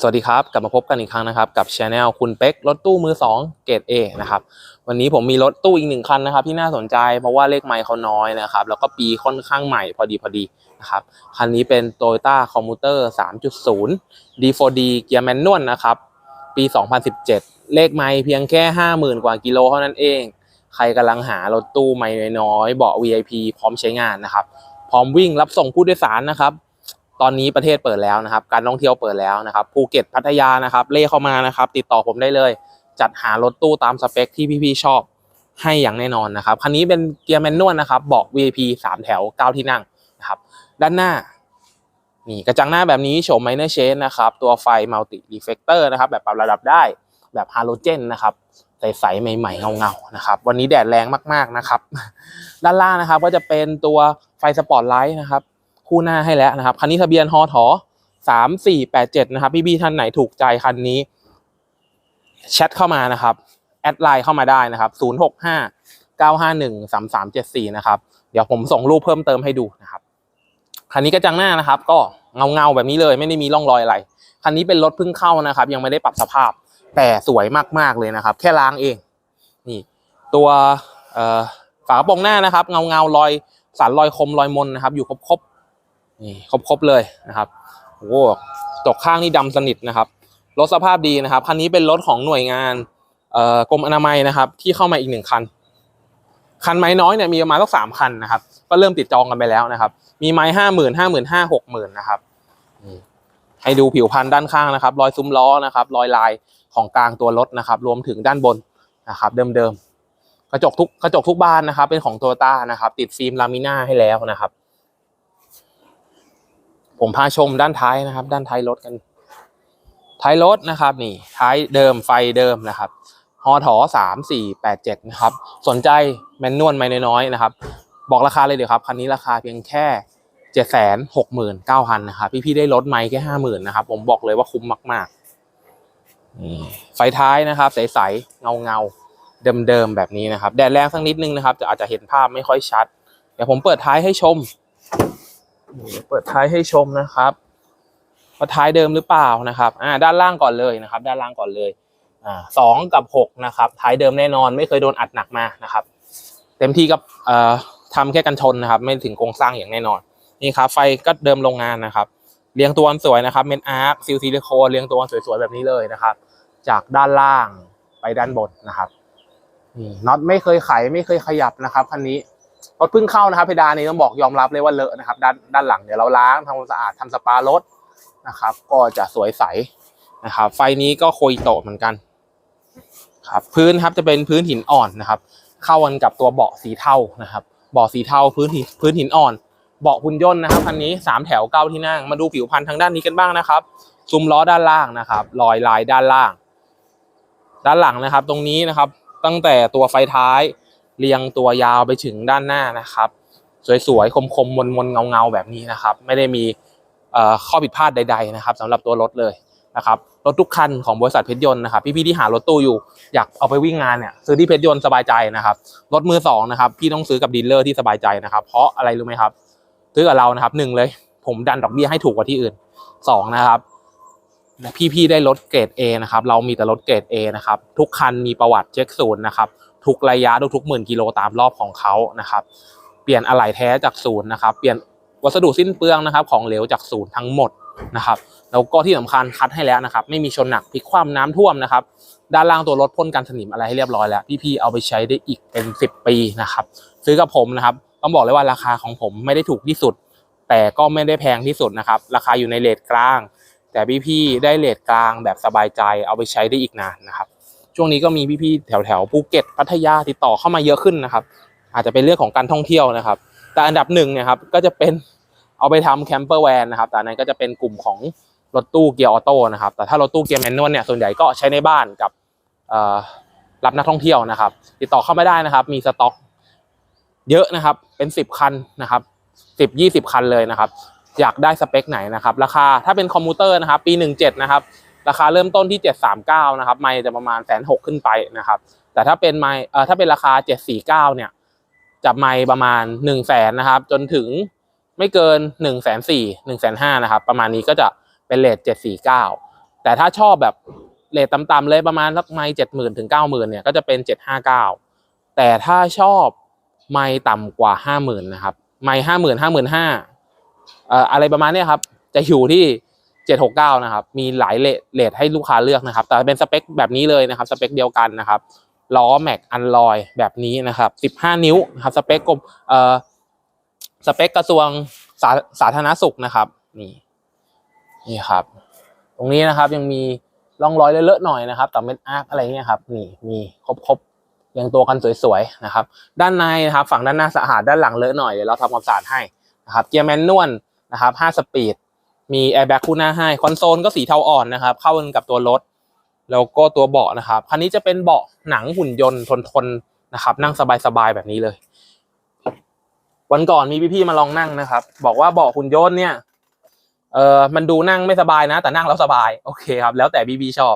สวัสดีครับ กลับมาพบกันอีกครั้งนะครับกับช anel คุณเป็กรถตู้มือ 2 เกรด A นะครับวันนี้ผมมีรถตู้อีกหนึ่งคันนะครับที่น่าสนใจเพราะว่าเลขไมล์เขาน้อยนะครับแล้วก็ปีค่อนข้างใหม่พอดีพอดีนะครับคันนี้เป็น Toyota Commuter 3.0 D4D เกียร์แมนนวลนะครับปี 2017 เลขไมล์เพียงแค่ 50,000 กว่ากิโลเท่านั้นเอง ใครกำลังหารถตู้ไมล์น้อยๆเบาะ VIP พร้อมใช้งานนะครับพร้อมวิ่งรับส่งผู้โดยสารนะครับ ตอนนี้ประเทศเปิดแล้วนะครับ การท่องเที่ยวเปิดแล้วนะครับภูเก็ตพัทยานะครับเล่เข้ามานะครับ ติดต่อผมได้เลย จัดหารถตู้ตามสเปคที่พี่ๆชอบให้อย่างแน่นอนนะครับคันนี้เป็นเกียร์แมนนวลนะครับเบาะ VIP 3 แถว 9 ที่นั่งนะครับด้านหน้านี่กระจังหน้าแบบนี้โฉมไมเนอร์เชนนะครับตัวไฟมัลติรีเฟกเตอร์นะครับแบบปรับระดับได้แบบฮาโลเจนนะครับใสๆใหม่ๆเงาๆนะครับวันนี้แดดแรงมากๆนะครับ ด้านล่างนะครับก็จะเป็นตัวไฟสปอตไลท์นะครับ คู่หน้าให้แล้วนะครับ คันนี้ทะเบียนฮอถอสามสี่แปดเจ็ดนะครับ พี่ๆท่านไหนถูกใจคันนี้แชทเข้ามานะครับ แอดไลน์เข้ามาได้นะครับศูนย์หกห้าเก้าห้าหนึ่งสามสามเจ็ดสี่นะครับ เดี๋ยวผมส่งรูปเพิ่มเติมให้ดูนะครับ คันนี้กระจังหน้านะครับ ก็เงาเงาแบบนี้เลยไม่ได้มีร่องรอยอะไร คันนี้เป็นรถเพิ่งเข้านะครับ ยังไม่ได้ปรับสภาพ แต่สวยมากๆเลยนะครับ แค่ล้างเอง นี่ตัวฝากระโปรงหน้านะครับ เงาเงารอยสารรอยคมรอยมนนะครับ อยู่ครบ นี่ครบๆเลยนะครับโอ้ตกข้างนี่ดำสนิทนะครับรถสภาพดีนะครับคันนี้เป็นรถของหน่วยงานกรมอนามัยนะครับ ที่เข้ามาอีกหนึ่งคัน คันไม้น้อยเนี่ยมีประมาณสักสามคันนะครับ ก็เริ่มติดจองกันไปแล้วนะครับ มีไม้ห้าหมื่นห้าหมื่นห้าหกหมื่นนะครับให้ดูผิวพันธุ์ด้านข้างนะครับ รอยซุ้มล้อนะครับ รอยลายของกลางตัวรถนะครับ รวมถึงด้านบนนะครับ เดิมๆกระจกทุกกระจกทุกบานนะครับ เป็นของโตโยต้านะครับ ติดฟิล์มลามิน่าให้แล้วนะครับ ผมพาชมด้านท้ายนะครับ ด้านท้ายรถกัน ท้ายรถนะครับนี่ ท้ายเดิมไฟเดิมนะครับฮอถอสามสี่แปดเจ็ดนะครับ สนใจแมนนวลไม่น้อยๆนะครับ บอกราคาเลยเดี๋ยวครับ คันนี้ราคาเพียงแค่เจ็ดแสนหกหมื่นเก้าพันนะครับพี่ๆได้ลดไม่แค่ห้าหมื่นนะครับ ผมบอกเลยว่าคุ้มมากๆนี่ไฟท้ายนะครับ ใสๆเงาๆเดิมๆแบบนี้นะครับ แดดแรงสักนิดนึงนะครับ จะอาจจะเห็นภาพไม่ค่อยชัด เดี๋ยวผมเปิดท้ายให้ชม เปิดท้ายให้ชมนะครับว่าท้ายเดิมหรือเปล่านะครับ อ่า ด้านล่างก่อนเลยนะครับ ด้านล่างก่อนเลย อ่าสองกับหกนะครับ ท้ายเดิมแน่นอน ไม่เคยโดนอัดหนักมานะครับ เต็มที่กับเอ่อทำแค่กันชนนะครับ ไม่ถึงโครงสร้างอย่างแน่นอน นี่ครับ ไฟก็เดิมโรงงานนะครับ เรียงตัวสวยนะครับ เมนอาร์คซิลซิลิโคนเรียงตัวสวยๆแบบนี้เลยนะครับ จากด้านล่างไปด้านบนนะครับนี่น็อตไม่เคยไขไม่เคยขยับนะครับคันนี้ รถเพิ่งเข้านะครับเพดานนี้ต้องบอกยอมรับเลยว่าเลอะนะครับ ด้านด้านหลังเดี๋ยวเราล้างทำความสะอาดทำสปารถนะครับ ก็จะสวยใสนะครับ ไฟนี้ก็โคยโตเหมือนกัน ครับ พื้นครับจะเป็นพื้นหินอ่อนนะครับ เข้ากันกับตัวเบาะสีเทานะครับเบาะสีเทาพื้นหินพื้นหินอ่อน เบาะหุ่นยนต์นะครับคันนี้สามแถวเก้าที่นั่งมาดูผิวพันธุ์ทางด้านนี้กันบ้างนะครับซุ้มล้อด้านล่างนะครับ รอยลายด้านล่าง ด้านหลังนะครับ ตรงนี้นะครับ ตั้งแต่ตัวไฟท้าย เรียงตัวยาวไปถึงด้านหน้านะครับ สวยๆ คมๆ มนๆ เงาๆ แบบนี้นะครับ ไม่ได้มีข้อผิดพลาดใด ๆ นะครับสำหรับตัวรถเลยนะครับรถทุกคันของบริษัทเพชรยนต์นะครับพี่ๆที่หารถตู้อยู่อยากเอาไปวิ่งงานเนี่ยซื้อที่เพชรยนต์สบายใจนะครับรถมือสองนะครับพี่ต้องซื้อกับดีลเลอร์ที่สบายใจนะครับ เพราะอะไรรู้ไหมครับซื้อกับเรานะครับหนึ่งเลย ผมดันดอกเบี้ยให้ถูกกว่าที่อื่นสองนะครับ พี่ๆได้รถเกรด A นะครับเรามีแต่รถเกรด A นะครับทุกคันมีประวัติเช็คศูนย์นะครับทุกระยะทุกๆหมื่นกิโลตามรอบของเขานะครับเปลี่ยนอะไหล่แท้จากศูนย์นะครับเปลี่ยนวัสดุสิ้นเปลืองนะครับของเหลวจากศูนย์ทั้งหมดนะครับแล้วก็ที่สำคัญคัดให้แล้วนะครับไม่มีชนหนักพลิกคว่ำน้ำท่วมนะครับด้านล่างตัวรถพ่นกันสนิมอะไรให้เรียบร้อยแล้วพี่ๆเอาไปใช้ได้อีกเป็น 10 ปีนะครับซื้อกับผมนะครับต้องบอกเลยว่าราคาของผมไม่ได้ถูกที่สุด แต่ก็ไม่ได้แพงที่สุดนะครับราคาอยู่ในเลทกลาง แต่พี่ๆได้เลทกลางแบบสบายใจเอาไปใช้ได้อีกนานนะครับ ช่วงนี้ก็มีพี่ๆแถวๆภูเก็ตพัทยาติดต่อเข้ามาเยอะขึ้นนะครับ อาจจะเป็นเรื่องของการท่องเที่ยวนะครับ แต่อันดับหนึ่งเนี่ยครับก็จะเป็นเอาไปทำแคมเปอร์แวนนะครับแต่นั้นก็จะเป็นกลุ่มของรถตู้เกียร์ออโต้นะครับ แต่ถ้ารถตู้เกียร์แมนนวลเนี่ยส่วนใหญ่ก็ใช้ในบ้านกับรับนักท่องเที่ยวนะครับ ติดต่อเข้ามาได้นะครับ มีสต็อก เยอะนะครับ เป็นสิบคันนะครับสิบยี่สิบคันเลยนะครับ อยากได้สเปคไหนนะครับ ราคาถ้าเป็นคอมพิวเตอร์นะครับปีหนึ่งเจ็ดนะครับ ราคาเริ่มต้นที่เจ็ดสามเก้านะครับ ไม่จะประมาณแสนหกขึ้นไปนะครับ แต่ถ้าเป็นไม่เอ่อถ้าเป็นราคาเจ็ดสี่เก้าเนี่ยจะไม่ประมาณหนึ่งแสนนะครับ จนถึงไม่เกินหนึ่งแสนสี่หนึ่งแสนห้านะครับ ประมาณนี้ก็จะเป็นเลทเจ็ดสี่เก้าแต่ถ้าชอบแบบเลทต่ำๆเลยประมาณสักไม่เจ็ดหมื่นถึงเก้าหมื่นเนี่ยก็จะเป็นเจ็ดห้าเก้าแต่ถ้าชอบไม่ต่ำกว่าห้าหมื่นนะครับไม่ห้าหมื่นห้าหมื่นห้า อะไรประมาณนี้ครับ จะอยู่ที่เจ็ดหกเก้านะครับ มีหลายเลทให้ลูกค้าเลือกนะครับ แต่เป็นสเปคแบบนี้เลยนะครับ สเปคเดียวกันนะครับ ล้อแม็กอันลอยแบบนี้นะครับสิบห้านิ้วนะครับ สเปคกรมเอ่อสเปคกระทรวงสาสาธารณสุขนะครับ นี่ นี่ครับ ตรงนี้นะครับยังมีร่องรอยเลอะๆหน่อยนะครับแต่เม็ดอาร์คอะไรเงี้ยครับ นี่ มีครบๆเรียงตัวกันสวยๆนะครับ ด้านในนะครับ ฝั่งด้านหน้าสะอาดด้านหลังเลอะหน่อยเดี๋ยวเราทำความสะอาดให้ นะครับเกียร์แมนนวลนะครับ5สปีดมีแอร์แบ็กคู่หน้าให้คอนโซลก็สีเทาอ่อนนะครับ เข้ากันกับตัวรถ แล้วก็ตัวเบาะนะครับ คันนี้จะเป็นเบาะหนังหุ่นยนต์ทนๆนะครับ นั่งสบายๆแบบนี้เลย วันก่อนมีพี่ๆมาลองนั่งนะครับ บอกว่าเบาะหุ่นยนต์เนี่ยเออมันดูนั่งไม่สบายนะ แต่นั่งแล้วสบายโอเคครับ แล้วแต่พี่ๆชอบ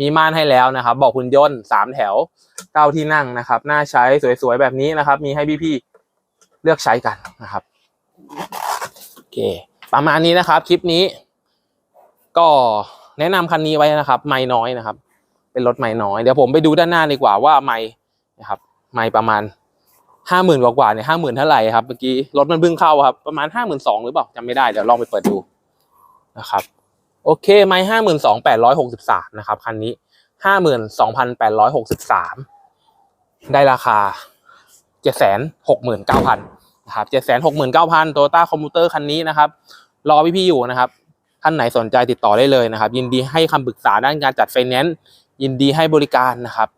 มีม่านให้แล้วนะครับเบาะหุ่นยนต์สามแถวเก้าที่นั่งนะครับ น่าใช้สวยๆแบบนี้นะครับ มีให้พี่ๆเลือกใช้กันนะครับ โอเค ประมาณนี้นะครับ คลิปนี้ ก็แนะนำคันนี้ไว้นะครับ ไม่น้อยนะครับ เป็นรถไม่น้อย เดี๋ยวผมไปดูด้านหน้าดีกว่าว่าไม่นะครับ ไม่ประมาณห้าหมื่นกว่าเนี่ยห้าหมื่นเท่าไหร่ครับเมื่อกี้รถมันเพิ่งเข้าครับประมาณห้าหมื่นสองหรือเปล่าจำไม่ได้เดี๋ยวลองไปเปิดดูนะครับ โอเคไม่ห้าหมื่นสองแปดร้อยหกสิบสามนะครับคันนี้ห้าหมื่นสองพันแปดร้อยหกสิบสามได้ราคาเจ็ดแสนหกหมื่นเก้าพัน นะครับเจ็ดแสนหกหมื่นเก้าพันโตโยต้าคอมพิวเตอร์คันนี้นะครับ รอพี่ๆอยู่นะครับ ท่านไหนสนใจติดต่อได้เลยนะครับ ยินดีให้คำปรึกษาด้านการจัดไฟแนนซ์ยินดีให้บริการนะครับ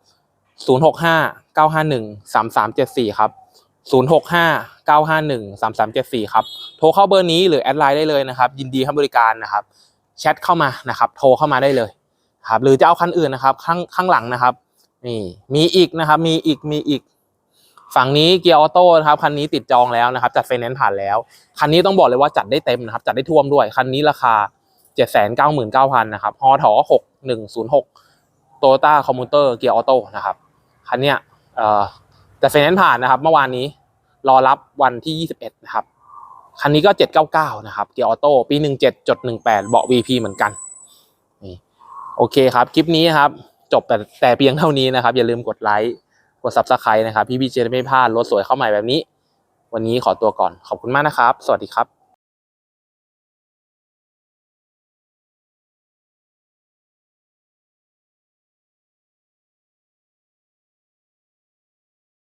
065 951 3374ครับ065 951 3374ครับ โทรเข้าเบอร์นี้หรือแอดไลน์ได้เลยนะครับ ยินดีให้บริการนะครับ แชทเข้ามานะครับ โทรเข้ามาได้เลยครับ หรือจะเอาคันอื่นนะครับ ข้างข้างหลังนะครับ นี่ มีอีกนะครับ มีอีก มีอีก ฝั่งนี้เกียร์ออโต้นะครับคันนี้ติดจองแล้วนะครับจัดไฟแนนซ์ผ่านแล้ว คันนี้ต้องบอกเลยว่าจัดได้เต็มนะครับจัดได้ท่วมด้วย คันนี้ราคา 799,000นะครับฮอถอ6106โตโยต้าคอมมูเตอร์เกียร์ออโต้นะครับคันเนี้ยเอ่อจัดไฟแนนซ์ผ่านนะครับ เมื่อวานนี้รอรับวันที่ 21นะครับคันนี้ก็ 799นะครับเกียร์ออโต้ปี 17.18 เบาะ VP เหมือนกันนี่โอเคครับ คลิปนี้ครับ จบแต่แต่เพียงเท่านี้นะครับ อย่าลืมกดไลค์ กด Subscribe นะครับ พี่พี่จะได้ไม่พลาดรถสวยเข้าใหม่แบบนี้ วันนี้ขอตัวก่อนขอบคุณมากนะครับ สวัสดีครับ